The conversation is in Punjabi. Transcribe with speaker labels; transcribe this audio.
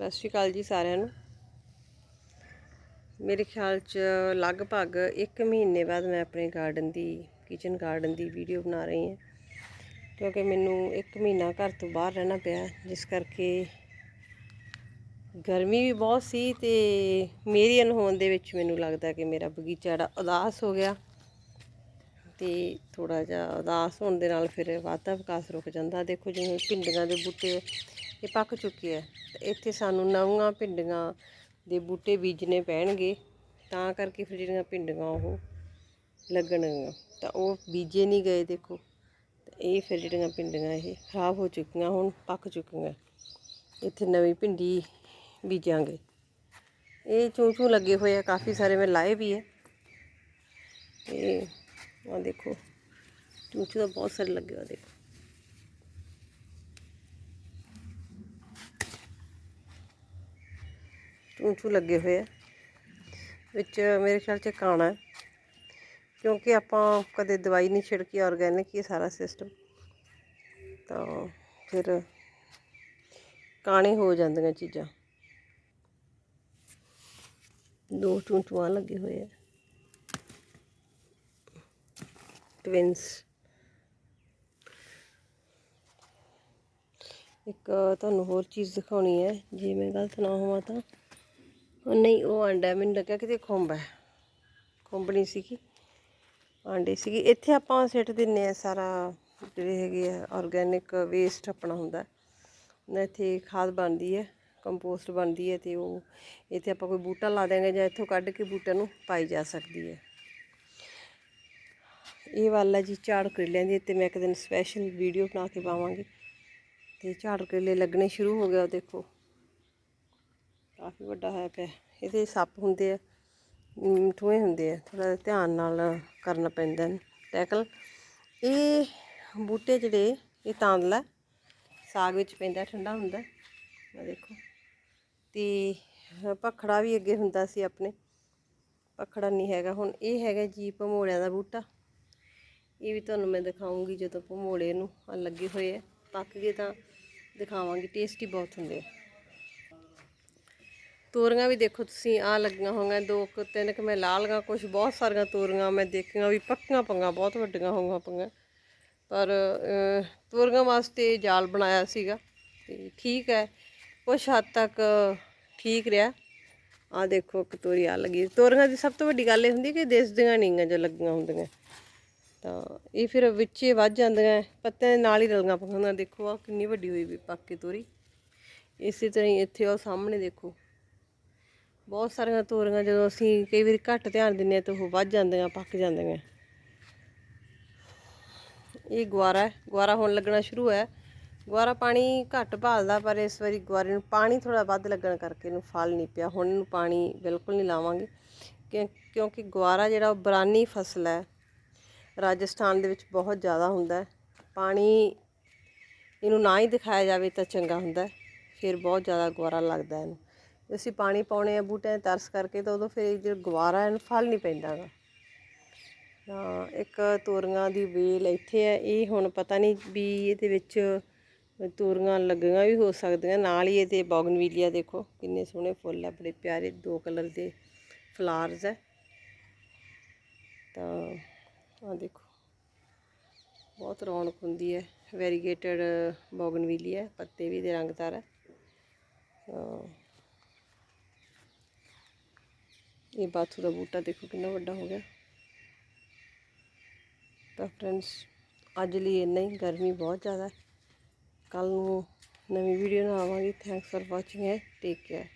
Speaker 1: ਸਤਿ ਸ਼੍ਰੀ ਅਕਾਲ ਜੀ ਸਾਰਿਆਂ ਨੂੰ। ਮੇਰੇ ਖਿਆਲ 'ਚ ਲਗਭਗ 1 ਮਹੀਨੇ ਬਾਅਦ ਮੈਂ ਆਪਣੇ ਗਾਰਡਨ ਦੀ ਕਿਚਨ ਗਾਰਡਨ ਦੀ ਵੀਡੀਓ ਬਣਾ ਰਹੀ ਹਾਂ। ਕਿਉਂਕਿ ਮੈਨੂੰ 1 ਮਹੀਨਾ ਘਰ ਤੋਂ ਬਾਹਰ ਰਹਿਣਾ ਪਿਆ ਜਿਸ ਕਰਕੇ ਗਰਮੀ ਵੀ ਬਹੁਤ ਸੀ ਤੇ ਮੇਰੀ ਅਨਹੋਂਦ ਦੇ ਵਿੱਚ ਮੈਨੂੰ ਲੱਗਦਾ ਕਿ ਮੇਰਾ ਬਗੀਚਾ ਜਿਹੜਾ ਉਦਾਸ ਹੋ ਗਿਆ। ਅਤੇ ਥੋੜ੍ਹਾ ਜਿਹਾ ਉਦਾਸ ਹੋਣ ਦੇ ਨਾਲ ਫਿਰ ਵਾਧਾ ਵਿਕਾਸ ਰੁਕ ਜਾਂਦਾ। ਦੇਖੋ ਜਿਵੇਂ ਭਿੰਡੀਆਂ ਦੇ ਬੂਟੇ ਇਹ ਪੱਕ ਚੁੱਕੇ ਆ, ਤੇ ਇੱਥੇ ਸਾਨੂੰ ਨਵੀਆਂ ਭਿੰਡੀਆਂ ਦੇ ਬੂਟੇ ਬੀਜਣੇ ਪੈਣਗੇ। ਤਾਂ ਕਰਕੇ ਫਿਰ ਜਿਹੜੀਆਂ ਭਿੰਡੀਆਂ ਉਹ ਲੱਗਣਗੀਆਂ। ਤਾਂ ਉਹ ਬੀਜੇ ਨਹੀਂ ਗਏ ਦੇਖੋ। ਇਹ ਫਿਰ ਜਿਹੜੀਆਂ ਭਿੰਡੀਆਂ ਇਹ ਖਰਾਬ ਹੋ ਚੁੱਕੀਆਂ, ਹੁਣ ਪੱਕ ਚੁੱਕੀਆਂ। ਇੱਥੇ ਨਵੀਂ ਭਿੰਡੀ ਬੀਜਾਂਗੇ। ਇਹ ਚੂੰ ਚੂੰ ਲੱਗੇ ਹੋਏ ਆ, ਕਾਫੀ ਸਾਰੇ ਮੈਂ ਲਾਏ ਵੀ ਹੈ ਇਹ ਆ ਦੇਖੋ ਚੂੰ ਦਾ ਬਹੁਤ ਸਾਰੇ ਲੱਗੇ ਹੋਏ ਆ, ਦੇਖੋ। ਚੂੰ ਲੱਗੇ ਹੋਏ ਆ। ਵਿੱਚ ਮੇਰੇ ਖਿਆਲ ਚ ਕਾਣਾ ਕਿਉਂਕਿ ਆਪਾਂ ਕਦੇ ਦਵਾਈ ਨਹੀਂ ਛਿੜਕੀ ਆਰਗੈਨਿਕ ਹੀ ਸਾਰਾ ਸਿਸਟਮ ਤਾਂ ਫਿਰ ਕਾਣੇ ਹੋ ਜਾਂਦੀਆਂ ਚੀਜ਼ਾਂ। ਦੋ ਚੂੰਚੂਆਂ ਲੱਗੇ ਹੋਏ ਆ। ਟਵਿੰਸ ਇੱਕ ਤੁਹਾਨੂੰ ਹੋਰ ਚੀਜ਼ ਦਿਖਾਉਣੀ ਹੈ, ਜੇ ਮੈਂ ਗਲਤ ਨਾ ਹੋਵਾਂ ਤਾਂ। ਉਹ ਨਹੀਂ, ਉਹ ਆਂਡਾ ਮੈਨੂੰ ਲੱਗਿਆ ਕਿਤੇ ਖੁੰਬ ਹੈ। ਖੁੰਬ ਨਹੀਂ ਸੀਗੀ, ਆਂਡੇ ਸੀਗੀ। ਇੱਥੇ ਆਪਾਂ ਸਿੱਟ ਦਿੰਨੇ ਆ ਸਾਰਾ, ਜਿਹੜੇ ਹੈਗੇ ਆ ਆਰਗੈਨਿਕ ਵੇਸਟ ਆਪਣਾ ਹੁੰਦਾ। ਇੱਥੇ ਖਾਦ ਬਣਦੀ ਹੈ ਕੰਪੋਸਟ ਬਣਦੀ ਹੈ ਤੇ ਉਹ, ਇੱਥੇ ਆਪਾਂ ਕੋਈ ਬੂਟਾ ਲਾ ਦੇਂਗੇ ਜਾਂ ਇੱਥੋਂ ਕੱਢ ਕੇ ਬੂਟੇ ਨੂੰ ਪਾਈ ਜਾ ਸਕਦੀ ਹੈ। ਇਹ ਵਾਲਾ ਜੀ ਝਾੜ ਕਰੇਲਿਆਂ ਦੀ ਤੇ ਮੈਂ ਇੱਕ ਦਿਨ ਸਪੈਸ਼ਲ ਵੀਡੀਓ ਬਣਾ ਕੇ ਪਾਵਾਂਗੀ। ਤੇ ਝਾੜ ਕਰੇਲੇ ਲੱਗਣੇ ਸ਼ੁਰੂ ਹੋ ਗਿਆ ਉਹ ਦੇਖੋ। ਕਾਫੀ ਵੱਡਾ ਹੋਇਆ ਪਿਆ। ਇਹਦੇ ਸੱਪ ਹੁੰਦੇ ਆ ਅਮ, ਠੂਏ ਹੁੰਦੇ ਆ ਥੋੜਾ ਧਿਆਨ ਨਾਲ ਕਰਨਾ ਪੈਂਦਾ ਟੈਕਲ ਇਹ ਬੂਟੇ ਜਿਹੜੇ ਇਹ ਤਾਂਦਲਾ ਸਾਗ ਵਿੱਚ ਪੈਂਦਾ ਠੰਡਾ ਹੁੰਦਾ ਆ ਦੇਖੋ। ਤੇ ਪਖੜਾ ਵੀ ਅੱਗੇ ਹੁੰਦਾ ਸੀ ਆਪਣੇ ਪਖੜਾ ਨਹੀਂ ਹੈਗਾ। ਹੁਣ ਇਹ ਹੈਗਾ ਜੀ ਭਮੋੜਿਆਂ ਦਾ ਬੂਟਾ। ਇਹ ਵੀ ਤੁਹਾਨੂੰ ਮੈਂ ਦਿਖਾਉਂਗੀ ਜਦੋਂ ਭਮੋੜੇ ਨੂੰ ਆ ਲੱਗੇ ਹੋਏ ਆ। ਪੱਕ ਗਏ ਤਾਂ ਦਿਖਾਵਾਂਗੀ ਟੇਸਟੀ ਬਹੁਤ ਹੁੰਦੇ ਆ। ਤੋਰੀਆਂ ਵੀ ਦੇਖੋ ਤੁਸੀਂ ਆ ਲੱਗੀਆਂ ਹੋਈਆਂ ਦੋ ਕੁ ਤਿੰਨ ਕੁ ਮੈਂ ਲਾ ਲਈਆਂ ਕੁਝ ਬਹੁਤ ਸਾਰੀਆਂ ਤੋਰੀਆਂ ਮੈਂ ਦੇਖੀਆਂ ਵੀ ਪੱਕੀਆਂ ਪੰਗਾ ਬਹੁਤ ਵੱਡੀਆਂ ਹੋਈਆਂ ਪੰਗਾ ਪਰ ਅਹ, ਤੋਰੀਆਂ ਵਾਸਤੇ ਜਾਲ ਬਣਾਇਆ ਸੀਗਾ ਤੇ ਠੀਕ ਹੈ ਕੁਛ ਹੱਦ ਤੱਕ ਠੀਕ ਰਿਹਾ। ਆ ਦੇਖੋ ਇੱਕ ਤੋਰੀ ਆ ਲੱਗੀ। ਤੋਰੀਆਂ ਦੀ ਸਭ ਤੋਂ ਵੱਡੀ ਗੱਲ ਇਹ ਹੁੰਦੀ ਕਿ ਦਿਸਦੀਆਂ ਨਹੀਂਆਂ ਜੋ ਲੱਗੀਆਂ ਹੁੰਦੀਆਂ। ਤਾਂ ਇਹ ਫਿਰ ਵਿੱਚ ਵਿੱਚੇ ਵੱਜ ਜਾਂਦੀਆਂ ਪੱਤਿਆਂ ਦੇ ਨਾਲ ਹੀ ਰਲੀਆਂ ਪਕਾਉਂਦੀਆਂ ਦੇਖੋ ਆ ਕਿੰਨੀ ਵੱਡੀ ਹੋਈ ਵੀ ਪੱਕ ਕੇ ਤੋਰੀ। ਇਸੇ ਤਰ੍ਹਾਂ ਹੀ ਇੱਥੇ ਉਹ ਸਾਹਮਣੇ ਦੇਖੋ। ਬਹੁਤ ਸਾਰੀਆਂ ਤੋਰੀਆਂ ਜਦੋਂ ਅਸੀਂ ਕਈ ਵਾਰੀ ਘੱਟ ਧਿਆਨ ਦਿੰਦੇ ਆ ਤਾਂ ਉਹ ਵੱਜ ਜਾਂਦੀਆਂ, ਪੱਕ ਜਾਂਦੀਆਂ। ਇਹ ਗੁਆਰਾ ਹੈ ਗੁਆਰਾ ਹੁਣ ਲੱਗਣਾ ਸ਼ੁਰੂ ਹੋਇਆ। ਗੁਆਰਾ ਪਾਣੀ ਘੱਟ ਭਾਲਦਾ, ਪਰ ਇਸ ਵਾਰੀ ਗੁਆਰੇ ਨੂੰ ਪਾਣੀ ਥੋੜਾ ਵੱਧ ਲੱਗਣ ਕਰਕੇ ਇਹਨੂੰ ਫਲ ਨਹੀਂ ਪਿਆ। ਹੁਣ ਇਹਨੂੰ ਪਾਣੀ ਬਿਲਕੁਲ ਨਹੀਂ ਲਾਵਾਂਗੇ। ਕਿਉਂ- ਕਿਉਂਕਿ ਗੁਆਰਾ ਜਿਹੜਾ ਉਹ ਬਰਾਨੀ ਫਸਲ ਹੈ ਰਾਜਸਥਾਨ ਦੇ ਵਿੱਚ ਬਹੁਤ ਜ਼ਿਆਦਾ ਹੁੰਦਾ ਪਾਣੀ ਇਹਨੂੰ ਨਾ ਹੀ ਦਿਖਾਇਆ ਜਾਵੇ ਤਾਂ ਚੰਗਾ ਹੁੰਦਾ ਫਿਰ ਬਹੁਤ ਜ਼ਿਆਦਾ ਗੁਆਰਾ ਲੱਗਦਾ ਇਹਨੂੰ। ਅਸੀਂ ਪਾਣੀ ਪਾਉਣੇ ਆ ਬੂਟਿਆਂ 'ਤੇ ਤਰਸ ਕਰਕੇ ਤਾਂ ਉਦੋਂ ਫਿਰ ਇਹ ਜਿਹੜਾ ਗੁਆਰਾ ਇਹਨੂੰ ਫਲ ਨਹੀਂ ਪੈਂਦਾ ਗਾ ਤਾਂ ਇੱਕ ਤੋਰੀਆਂ ਦੀ ਵੇਲ ਇੱਥੇ ਹੈ। ਇਹ ਹੁਣ ਪਤਾ ਨਹੀਂ ਵੀ ਇਹਦੇ ਵਿੱਚ ਤੋਰੀਆਂ ਲੱਗੀਆਂ ਵੀ ਹੋ ਸਕਦੀਆਂ। ਨਾਲ ਹੀ ਇਹਦੇ ਬੌਗਨਵੀਲੀਆ ਦੇਖੋ, ਕਿੰਨੇ ਸੋਹਣੇ ਫੁੱਲ ਆ, ਬੜੇ ਪਿਆਰੇ ਦੋ ਕਲਰ ਦੇ ਫਲਾਰਸ ਹੈ। ਤਾਂ ਆ ਦੇਖੋ। ਬਹੁਤ ਰੌਣਕ ਹੁੰਦੀ ਹੈ। ਵੈਰੀਗੇਟਡ ਹੈ। ਪੱਤੇ ਵੀ ਦੇ ਰੰਗਦਾਰ ਹੈ। ਇਹ ਬਾਥੂ ਦਾ ਬੂਟਾ ਦੇਖੋ ਕਿੰਨਾ ਵੱਡਾ ਹੋ ਗਿਆ। ਤਾਂ ਫਰੈਂਡਸ ਅੱਜ ਲਈ ਇੰਨਾ ਹੀ। ਗਰਮੀ ਬਹੁਤ ਜ਼ਿਆਦਾ ਹੈ। ਕੱਲ ਨੂੰ ਨਵੀਂ ਵੀਡੀਓ ਨਾਲ ਆਵਾਂਗੀ। ਥੈਂਕਸ ਫॉर ਵਾਚਿੰਗ ਹੈ ਟੇਕ ਕੇਅਰ